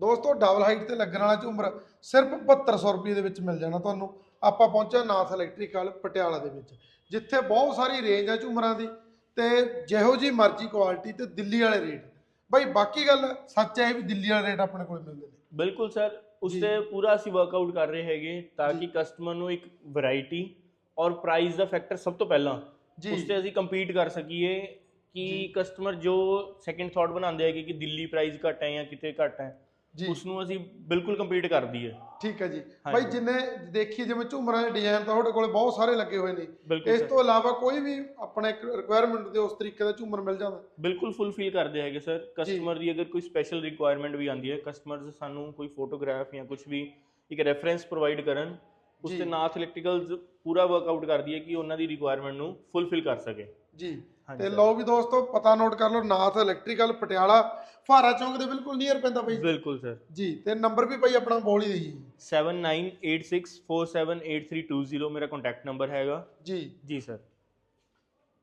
ਦੋਸਤੋ double height ਤੇ ਲੱਗਣ ਵਾਲਾ ਝੂਮਰ ਸਿਰਫ 7200 ਰੁਪਏ ਦੇ ਵਿੱਚ ਮਿਲ ਜਾਣਾ ਤੁਹਾਨੂੰ ਆਪਾਂ ਪਹੁੰਚਿਆ ਨਾਥ ਇਲੈਕਟ੍ਰੀਕਲ ਪਟਿਆਲਾ ਦੇ ਵਿੱਚ ਜਿੱਥੇ ਬਹੁਤ ਸਾਰੀ ਰੇਂਜ ਹੈ ਝੂਮਰਾਂ ਦੀ ਤੇ ਜਿਹੋ ਜੀ ਮਰਜ਼ੀ ਕੁਆਲਿਟੀ ਤੇ ਦਿੱਲੀ ਵਾਲੇ ਰੇਟ ਬਾਈ ਬਾਕੀ ਗੱਲ ਸੱਚ ਹੈ ਵੀ ਦਿੱਲੀ ਵਾਲੇ ਰੇਟ ਆਪਣੇ ਕੋਲ ਮਿਲਦੇ ਨੇ ਬਿਲਕੁਲ ਸਰ ਉਸ। ਤੇ ਪੂਰਾ ਅਸੀਂ ਵਰਕਆਊਟ ਕਰ ਰਹੇ ਹੈਗੇ ਤਾਂ। ਕਿ ਕਸਟਮਰ ਨੂੰ ਇੱਕ ਵੈਰਾਈਟੀ ਔਰ ਪ੍ਰਾਈਸ ਦਾ ਫੈਕਟਰ ਸਭ ਤੋਂ ਪਹਿਲਾਂ ਉਸ ਤੇ ਅਸੀਂ ਕੰਪੀਟ ਕਰ ਸਕੀਏ। ਕਿ ਕਸਟਮਰ ਜੋ ਸੈਕੰਡ ਥਾਟ ਬਣਾਉਂਦੇ ਹੈਗੇ ਕਿ ਦਿੱਲੀ ਪ੍ਰਾਈਸ ਘੱਟ ਹੈ ਜਾਂ ਕਿਤੇ ਘੱਟ ਹੈ ਉਸ ਨੂੰ ਅਸੀਂ ਬਿਲਕੁਲ ਕੰਪੀਟ ਕਰ ਦਈਏ। ਠੀਕ ਹੈ ਜੀ। ਬਾਈ ਜਿੰਨੇ ਦੇਖੀਏ ਜਿਵੇਂ ਝੂਮਰਾਂ ਦੇ ਡਿਜ਼ਾਈਨ ਤੁਹਾਡੇ ਕੋਲੇ ਬਹੁਤ ਸਾਰੇ ਲੱਗੇ ਹੋਏ ਨੇ। ਇਸ ਤੋਂ ਇਲਾਵਾ ਕੋਈ ਵੀ ਆਪਣੇ ਰਿਕੁਆਇਰਮੈਂਟ ਦੇ ਉਸ ਤਰੀਕੇ ਦਾ ਝੂਮਰ ਮਿਲ ਜਾਂਦਾ? ਬਿਲਕੁਲ ਫੁੱਲਫਿਲ ਕਰਦੇ ਹੈਗੇ ਸਰ। ਕਸਟਮਰ ਦੀ ਅਗਰ ਕੋਈ ਸਪੈਸ਼ਲ ਰਿਕੁਆਇਰਮੈਂਟ ਵੀ ਆਉਂਦੀ ਹੈ ਕਸਟਮਰਸ ਸਾਨੂੰ ਕੋਈ ਫੋਟੋਗ੍ਰਾਫ ਜਾਂ ਕੁਝ ਵੀ ਇੱਕ ਰੈਫਰੈਂਸ ਪ੍ਰੋਵਾਈਡ ਕਰਨ ਉਸ। ਤੇ ਨਾਥ ਇਲੈਕਟ੍ਰੀਕਲਸ ਪੂਰਾ ਵਰਕਆਊਟ ਕਰਦੀ ਹੈ ਕਿ ਉਹਨਾਂ ਦੀ ਰਿਕੁਆਇਰਮੈਂਟ ਨੂੰ ਫੁੱਲਫਿਲ ਕਰ ਸਕੇ। ਜੀ। ਤੇ। ਲਓ ਵੀ ਦੋਸਤੋ ਪਤਾ ਨੋਟ ਕਰ ਲਓ ਨਾਥ ਇਲੈਕਟ੍ਰੀਕਲ ਪਟਿਆਲਾ। ਫਾਰਾ ਚੌਂਕ ਦੇ ਬਿਲਕੁਲ ਨੀਅਰ ਪੈਂਦਾ ਬਾਈ ਬਿਲਕੁਲ ਸਰ। ਜੀ ਤੇ ਨੰਬਰ ਵੀ ਬਾਈ ਆਪਣਾ ਬੋਲ ਹੀ ਦਈਏ। 7986478320 ਮੇਰਾ ਕੰਟੈਕਟ ਨੰਬਰ ਹੈਗਾ। ਜੀ। ਜੀ ਸਰ।